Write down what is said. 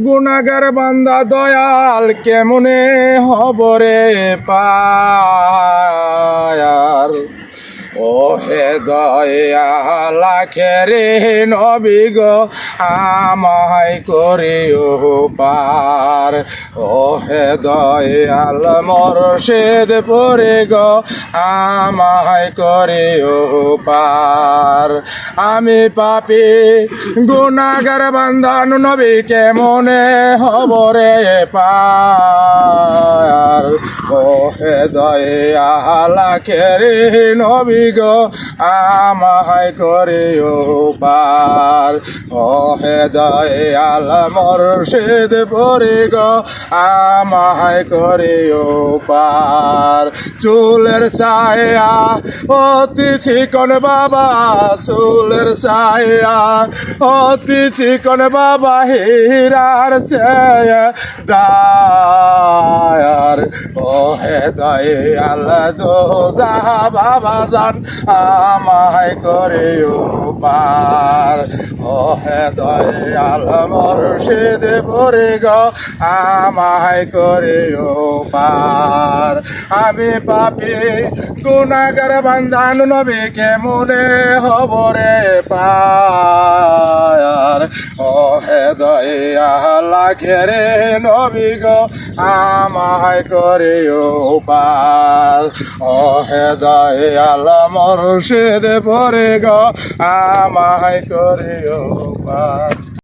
গুণাগার বান্দা দয়াল কেমনে হবরে পায়ার ও হে দয়াল খেরে নবী গো, আমায় করে ও পার। ও হে দয়াল মরশেদ পরে গো, আমায় করে ও পার। আমি পাপি গুণাগার বান্ধান নবী কেমনে হবরে পার? ও হে দয়ালা খেরে নবী গো, আমায় করে পার ও হে দয়াল মরশেদ পরে গো, আমায় করে পার চুলের ছায়া, অতি চিকন বাবা, চুলের ছায়া, অতি চিকন বাবা, হীরার ছায়া দায়ার ও হে দয়াল দো যা বাবা জান, আমায় করে পার। ও হে দয়াল মরশেদ পরে গো আমায় করে পার। আমি পাপি, গুণাগার বান্ধান নবী কেমনে হবরে পার। ও হে খেরে নবী গো, আমায় করে পার ও হে দয়াল মরশেদ পরে গো, আমায় করে পার